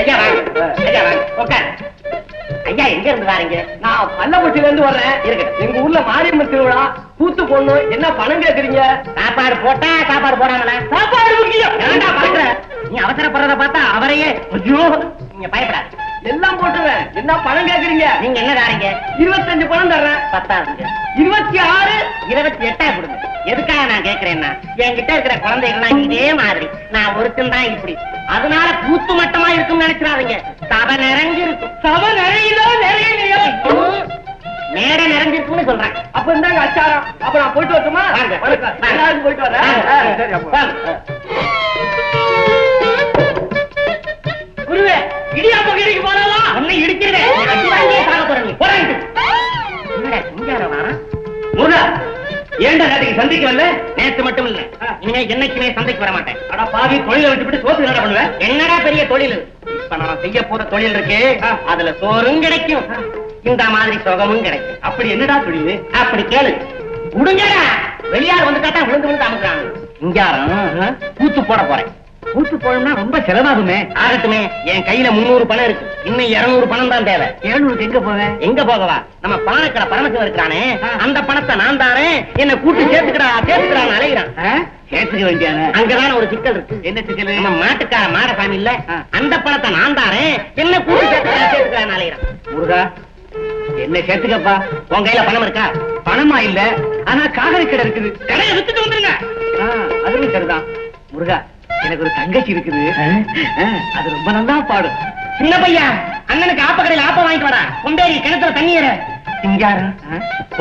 ஐயா வாங்க. ஐயா வாங்க. உட்கார். ஐயா எங்க இருந்து வாரீங்க? நான் பள்ளப்பட்டியில இருந்து வர்றேன். இருக்கட்டும். எங்க ஊர்ல மாரியம்மன் திருவிழா. கூத்து பொண்ணு என்ன பணம் கேக்குறீங்க? சாப்பாடு போட்டா சாப்பாடு போடாமல? சாப்பாடு முக்கியம் ஏன்டா பாக்குற நீ அவசரப்படுறத பார்த்தா அவரையே ஐயோ நீங்க பயப்படாது. எல்லாம் போட்டுவேன் என்ன பணம் கேக்குறீங்க? நீங்க என்ன தாரீங்க இருபத்தஞ்சு பணம் தர்றேன். பத்தாதுங்க இருபத்தி ஆறு? இருபத்தி எட்டா கொடுங்க. எதுக்காக நான் கேக்குறேன்னா என்கிட்ட இருக்கிற குழந்தைகள்லாம் இதே மாதிரி. நான் ஒருத்தன் தான் இப்படி. அதனால கூத்து மட்டமா இருக்கும்னு நினைச்சிடாதீங்க. சபை நிறைஞ்சு இருக்கும். சபை நிறையுதோ நிறையலையோ? மேடை நிறைஞ்சிருக்கும்னு சொல்றேன். அப்ப இருந்தாங்க அச்சாரம். அப்ப நான் போயிட்டு வரட்டுமா. எல்லாரும் போயிட்டு வரேன். குருவே இடியாப்ப கடைக்கு போனாலாம் உன்னை இடிக்கிறேன் ஏன்டா நேற்றுக்கு சந்திக்க வரல? நேத்து மட்டும் இல்ல. இனிமே என்னைக்குமே சந்தைக்கு வர மாட்டேன். அட பாவி தொழிலை விட்டுவிட்டு சோத்து என்ன பண்ணுவேன் என்னடா பெரிய தொழில்? இப்ப நான் செய்ய போற தொழில் இருக்கு அதுல சோறும் கிடைக்கும். இந்த மாதிரி சுகமும் கிடைக்கும். அப்படி என்னடா தொழில்? அப்படி கேளு. உடுங்கடா! வெளியார் வந்து கேட்டா விழுந்து விழுந்து அமுக்குறாங்க. இங்காரம் கூத்து போட போறேன். கூத்து போனோம்னா ரொம்ப செலவாகுமே. ஆகட்டுமே. என் கையில முன்னூறு பணம் இருக்கு. இன்னும் இருநூறு பணம் தான் தேவை. ஏழுநூறுக்கு எங்க போவேன் எங்க போகவா? நம்ம பானக்கடை பரமசிவம் இருக்கிறானே. அந்த பணத்தை நான் தாரேன் என்ன கூட்டு சேர்த்துக்கடா சேர்த்துக்கடான்னு அலைகிறான் சேர்த்துக்க வேண்டியானே அங்கதான ஒரு சிக்கல் இருக்கு. என்ன சிக்கல்? நம்ம மாட்டுக்கார மாடசாமி இல்ல. அந்த பணத்தை நான் தாரேன் என்ன கூட்டு சேர்த்துக்கடா சேர்த்துக்கடான்னு அலைகிறான் முருகா என்ன சேர்த்துக்கப்பா? உன் கையில பணம் இருக்கா? பணமா இல்ல. ஆனா காதலி கடை இருக்குது. கடையை வித்துட்டு வந்துருங்க. அதுவும் சரிதான். முருகா எனக்கு ஒரு தங்கச்சி இருக்குது. அது ரொம்ப நல்லா பாடும் சின்ன பையா அண்ணனுக்கு ஆப்ப கடையில ஆப்ப வாங்கிட்டு வரா கொண்டேரி கிணத்துல தண்ணி ஏற.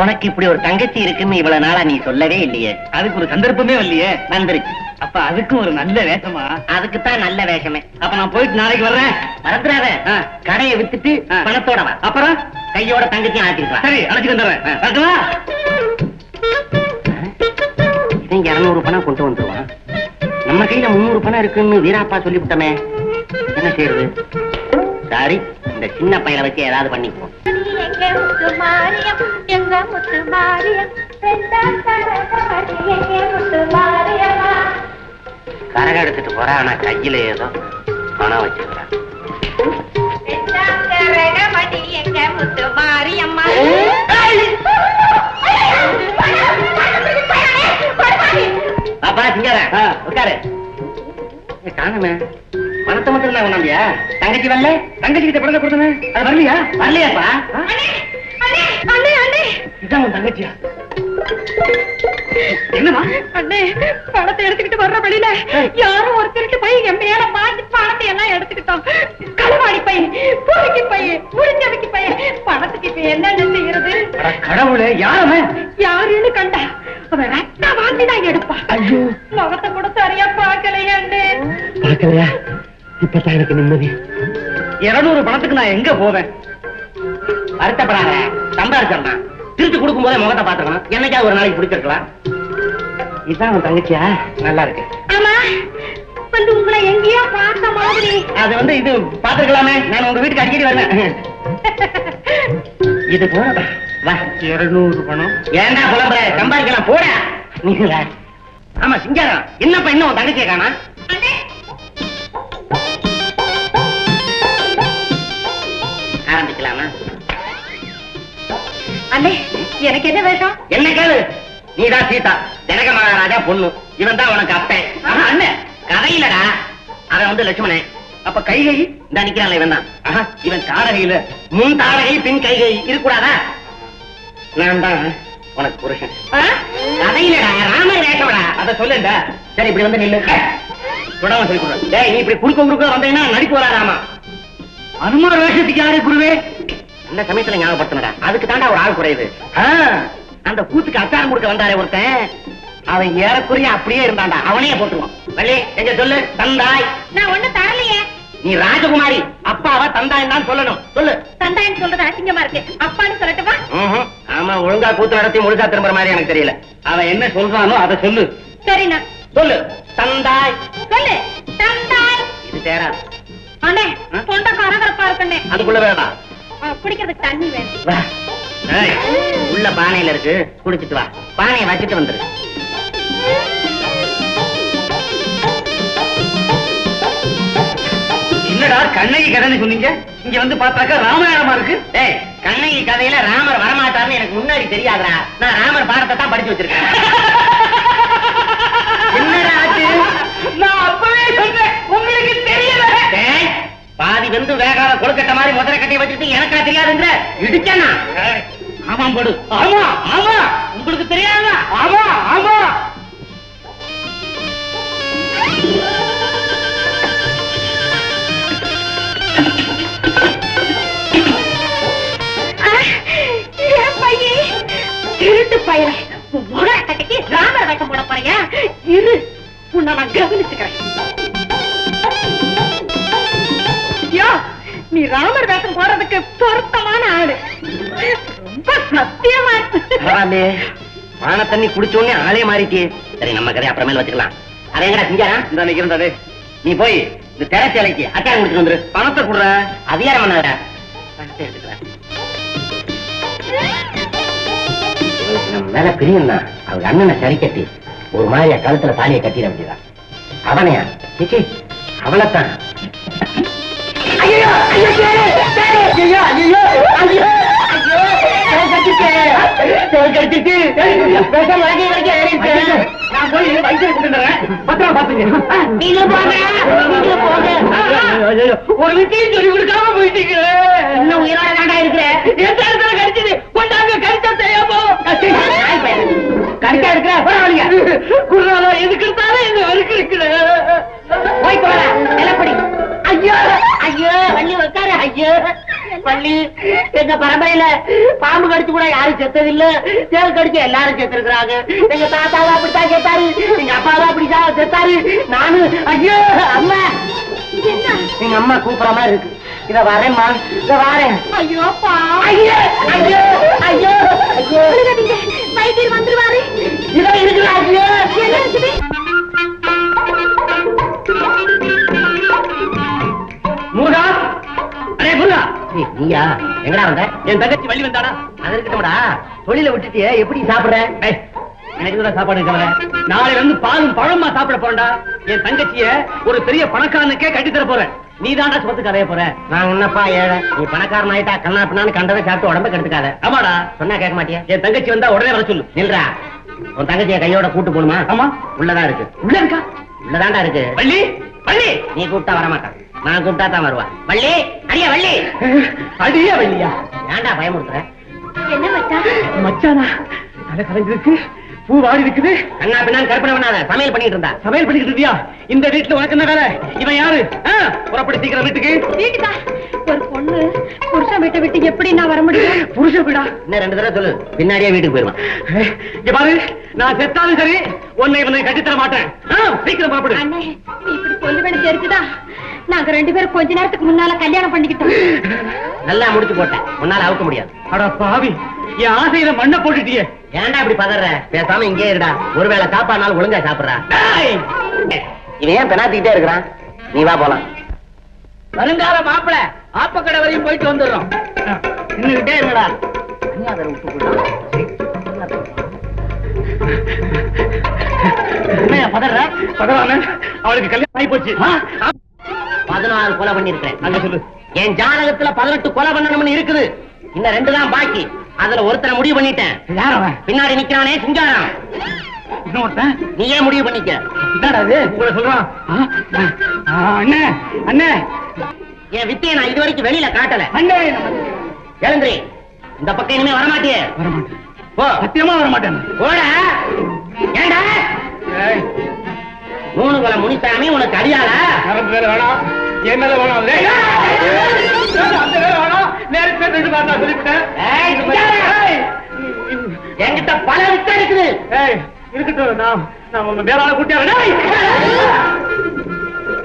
உனக்கு இப்படி ஒரு தங்கச்சி இருக்குன்னு இவ்வளவு நாளா நீ சொல்லவே இல்லையே. அதுக்கு ஒரு சந்தர்ப்பமே வரலையே. வந்துருச்சு. அப்ப அதுக்கும் ஒரு நல்ல வேஷமா? அதுக்கு தான் நல்ல வேஷமே. அப்ப நான் போயிட்டு நாளைக்கு வர்றேன். மறந்துடாத. கடையை வித்துட்டு. பணத்தோட வா. அப்புறம்? கையோட தங்கச்சி ஆட்டிருக்கலாம் சரி அழைச்சிட்டு வந்துடுறேன். வரட்டுமா? இவன் இருநூறு பணம் கொண்டு வந்துருவான். நம்ம கையில முந்நூறு பணம் இருக்குன்னு வீராப்பா சொல்லிவிட்டமே. என்ன செய்யறது? சாரி இந்த சின்ன பையனை வச்சு ஏதாவது பண்ணிக்குவோம் மாரியம்மா கரகம் எடுத்துட்டு போறா ஆனா கையில ஏதோ பணம் எங்க முத்து மாரியம்மா? உட்காரு. காணுமே. பணத்தை மட்டும் தான் கொண்டாந்தியா? தங்கச்சி வரல? தங்கச்சி கிட்ட பணத்தை கொடுத்தேன் அது வரலையா? வரலையாப்பா. இதான் உன் தங்கச்சியா? என்னமா அண்ணே பணத்தை எடுத்துக்கிட்டு வர்ற வழியில யாரும் ஒரு திருட்டு என் மேல மாட்டி பணத்தை எல்லாம் எடுத்துக்கிட்டோம். களவாடி பையன் பொறுக்கி பையன் முடிஞ்சவைக்கு பையன். பணத்துக்கு இப்ப என்னென்ன செய்யறது? கடவுளே யாருமே யாருன்னு கண்டா. அவன் ரத்த வாந்தி தான் எடுப்பான் ஐயோ. முகத்தை கூட சரியா பார்க்கலையே அண்ணே பார்க்கலையா? இப்பதான் எனக்கு நிம்மதி. இருநூறு பணத்துக்கு நான் எங்க போவேன்? வருத்தப்படாத. சம்பாரிச்சிடலாம் திருட்டு கொடுக்கும் போதே முகத்தை பாத்துக்கணும் என்னைக்கா ஒரு நாளைக்கு பிடிச்சிருக்கலாம். இதான் உன் தங்கச்சியா? நல்லா இருக்கு. ஆமா. வந்து உங்களை எங்கேயோ பார்த்த மாதிரி. அது வந்து இது பாத்துக்கலாமே நான் உங்க வீட்டுக்கு அடிக்கடி வருவேன். இது போறதா இருநூறு பணம். ஏன்டா புலம்புற சம்பாதிக்கலாம் போட. நீங்களா? ஆமா சிங்காரம். என்னப்பா இன்னும் தங்கச்சியை காணா? அண்ணே. ஆரம்பிக்கலாமா? அண்ணே எனக்கு என்ன வேஷம்? என்ன கேளு? நீதான் சீதா. ஜனக மகாராஜா பொண்ணு. இவன் தான் உனக்கு அப்பன் ஆஹா, அண்ணன் கதையிலடா. அவன் வந்து லட்சுமணன் அப்ப கைகை? இந்த நிக்கிறான்ல இவன் தான் ஆஹா, இவன் தாரகையில முன் தாரகை பின் கைகை. இருக்கக்கூடாதா? நான் தான் உனக்கு புருஷன். ஆ? கதையிலடா ராமர் வேஷம்டா. அத சொல்லுடா சரி இப்படி வந்து நில்லு. விடாம சொல்லி கொடுறேன் டேய் நீ இப்படி குறுக்க குறுக்க வந்தீங்கன்னா நடிப்பு வராதாமா அனுமார் வேஷத்துக்கு யாரு குருவே? அந்த சமயத்துல ஞாபகப்படுத்தினடா. அதுக்கு தாண்டா ஒரு ஆள் குறையுது. ஆ, அந்த கூத்துக்கு அச்சாரம் கொடுக்க வந்தாரே ஒருத்தன். அவன் ஏறக்குறைய அப்படியே இருந்தான்டா. அவனையே போட்டுருவான். வள்ளி எங்க சொல்லு? தந்தாய். நான் ஒண்ணு தரலையே. நீ ராஜகுமாரி அப்பாவா தந்தாய் தான் சொல்லணும். சொல்லு. தந்தாயின்னு சொல்றது அசிங்கமா இருக்கு. அப்பான்னு சொல்லட்டுமா. ஆமா ஒழுங்கா கூத்து நடத்தி முழுசா திரும்புற மாதிரி எனக்கு தெரியல. அவன் என்ன சொல்றானோ அதை சொல்லு. சரிண்ணா. சொல்லு. தந்தாய். சொல்லு. தந்தாய். இது தேராது அண்ணே? தொண்டை கரகரப்பா இருக்குண்ணே. அதுக்குள்ள வேணாம் ஆ, குடிக்கிறதுக்கு தண்ணி வேணும். உள்ள பானையில இருக்கு. குடிச்சிட்டு வா. பானையை வச்சுட்டு வந்துரு. என்னடா கண்ணகி கதைன்னு சொன்னீங்க? இங்க வந்து பார்த்தாக்கா ராமாயணமா இருக்கு. டேய் கண்ணகி கதையில ராமர் வரமாட்டார்னு எனக்கு முன்னாடி தெரியாதுடா. நான் ராமர் பாடத்தை தான் படிச்சு வச்சிருக்கேன். என்னடா ஆச்சு? நான் அப்பவே சொன்னேன். உங்களுக்கு தெரியல பாதி வந்து வேகாத கொழுக்கட்டை மாதிரி முதல கட்டி வச்சுட்டு எனக்கா தெரியாதுன்ற? இடிச்சானா? ஆமாம் போடு. ஆமா ஆமா. உங்களுக்கு தெரியாதா? ஆமா ஆமா. திருட்டு பையன் முகக்கட்டைக்கு ராமர் வேஷம் போட போறியா? இரு. உன்னை நான் கவனிச்சுக்கிறேன். ஐயோ நீ ராமர் வேஷம் போடுறதுக்கு பொருத்தமான ஆளு. ரொம்ப சத்தியமா. பரவாயில்லையே மான தண்ணி குடிச்ச உடனே ஆளே மாறிட்டே சரி நம்ம கதை அப்புறமேல வச்சுக்கலாம். அதை எங்கடா செஞ்சாரா இந்த நீ போய் இந்த திரைச்சேலைக்கு அச்சாரம் குடிச்சிட்டு வந்துரு. பணத்தை கொடுற. அதிகாரம் பண்ணாதடா. பணத்தை எடுத்துக்கிறேன். நம்ம மேல பிரியம் தான் அவங்க அண்ணனை சரி கட்டி ஒரு மாதிரியா கழுத்துல தாலியை கட்டிட வேண்டியதான் அவனையா? சிச்சி அவளைத்தான். ஒரு விஷயம் சொல்லி கொடுக்காம போயிட்டீங்க இன்னும் உயிரோட தாண்டா இருக்கிற? எந்த இடத்துல கடிச்சது? செய்யாமோ கடிச்சா இருக்கிற பரவாயில்லைங்க குர்ராலா எதுக்கு இருந்தாலும் வரைக்கும் இருக்கிற போய் போற நிலப்படி ஐயோ ஐயோ வள்ளி உட்காரு ஐயோ. வள்ளி எங்க பரம்பரையில பாம்பு கடிச்சு கூட யாரும் செத்தது இல்ல தேல் கடிச்சு எல்லாரும் செத்துருக்காங்க எங்க தாத்தாவும் அப்படித்தான் செத்தாரு. எங்க அப்பாவும் அப்படிதான் செத்தாரு. நானு ஐயோ அம்மா. எங்க அம்மா கூப்பிடுற மாதிரி இருக்கு. இத வரேம்மா. இத வரேன். ஐயோ பா ஐயோ ஐயோ. ஐயோ எங்கடா வந்த? என் தங்கச்சி வள்ளி வந்தாடா. அது இருக்கட்டும்டா. தொழில விட்டுட்டு எப்படி சாப்பிடுற? எனக்கு சாப்பாடு நாளைல இருந்து பாலும் பழமா சாப்பிட போறேன்டா. என் தங்கச்சிய ஒரு பெரிய பணக்காரனுக்கே கட்டி தர போறேன். நீ தான்டா சொத்து கதைய போற. நான் உன்னப்பா ஏழை. நீ பணக்காரன் ஆயிட்டா கண்ணா பின்னான்னு கண்டதை சாப்பிட்டு உடம்ப கெடுத்துக்காத. ஆமாடா. சொன்னா கேட்க மாட்டியா? என் தங்கச்சி வந்தா உடனே வர சொல்லு. நில்றா. உன் தங்கச்சிய கையோட கூட்டு போணுமா? ஆமா. உள்ளதான் இருக்கு. உள்ள இருக்கா? உள்ளதாண்டா இருக்கு. வள்ளி? வள்ளி! நீ கூப்பிட்டா வரமாட்டான். நான் கூப்பிட்டா தான் வருவா வள்ளி! அடியா வள்ளி! அடியா வள்ளியா? ஏன்டா பயமுறுத்துற என்ன மச்சான் மச்சானா தலை கலைஞ்சிருக்கு பூ வாடி இருக்குது கண்ணா பின்னான்னு கற்பனை பண்ணாத. சமையல் பண்ணிட்டு இருந்தா. சமையல் பண்ணிக்கிட்டு இருந்தியா இந்த வீட்டுல உனக்கு என்ன வேலை? இவன் யாரு? ஆ, புறப்படி சீக்கிரம் வீட்டுக்கு. வீட்டுக்கா? ஒரு பொண்ணு புருஷன் வீட்டை விட்டு எப்படி நான் வர முடியும்? புருஷ வீடா? இன்னும் ரெண்டு தடவை சொல்லு. பின்னாடியே வீட்டுக்கு போயிருவான். இங்க பாரு. நான் செத்தாலும் சரி உன்னை இவனை கட்டித்தர மாட்டேன். சீக்கிரம் புறப்படு. அண்ணே சொல்லுவேன்னு தெரிஞ்சுதா நாங்க ரெண்டு பேரும் கொஞ்ச நேரத்துக்கு முன்னால கல்யாணம் பண்ணிக்கிட்டோம். நல்லா முடிச்சு போட்டேன். உன்னால அவுக்க முடியாது. அட பாவி என் ஆசையில மண்ணை போட்டுட்டியே. ஏன்டா இப்படி பதற? பேசாம இங்கே இருடா. ஒருவேளை சாப்பாடுனாலும் ஒழுங்கா சாப்பிடுறா. டேய், இவன் ஏன் பெனாத்திக்கிட்டே இருக்கிறான்? நீ வா போலாம். வருங்கால மாப்பிள ஆப்பக்கடை வரையும் போயிட்டு வந்துடுறோம். என்ன பதற? பகவான அவளுக்கு கல்யாணம் ஆகி போச்சு பதினாறு கொலை பண்ணிருக்கேன் அங்க சொல்லு. என் ஜாதகத்துல பதினெட்டு கொலை பண்ணணும்னு இருக்குது. இன்னும் ரெண்டு தான் பாக்கி. அதுல ஒருத்தனை முடிவு பண்ணிட்டேன். பின்னாடி நிக்கிறானே சிங்காரம். இன்னொருத்தன்? நீயே முடிவு பண்ணிக்க? உங்களை சொல்றான். அண்ணே அண்ணே. என் வித்தையை நான் இது வரைக்கும் வெளியில காட்டல. அண்ணே எழுந்திரி. இந்த பக்கம் இனிமே வரமாட்டியே. வரமாட்டேன். சத்தியமா வரமாட்டேன். போட. ஏண்டா? ஏய், மூணு கொலை முனிசாமி உனக்கு அடியாளா? கரண்ட் வேலை வேணாம். என் மேல வேணாம் அந்த வேலை வேணாம். நேரத்தை ரெண்டு பார்த்தா சொல்லிவிட்டேன் என்கிட்ட பல வித்தை இருக்குது. இருக்கட்டும். நான் நான் உங்க ஆளை கூட்டியா?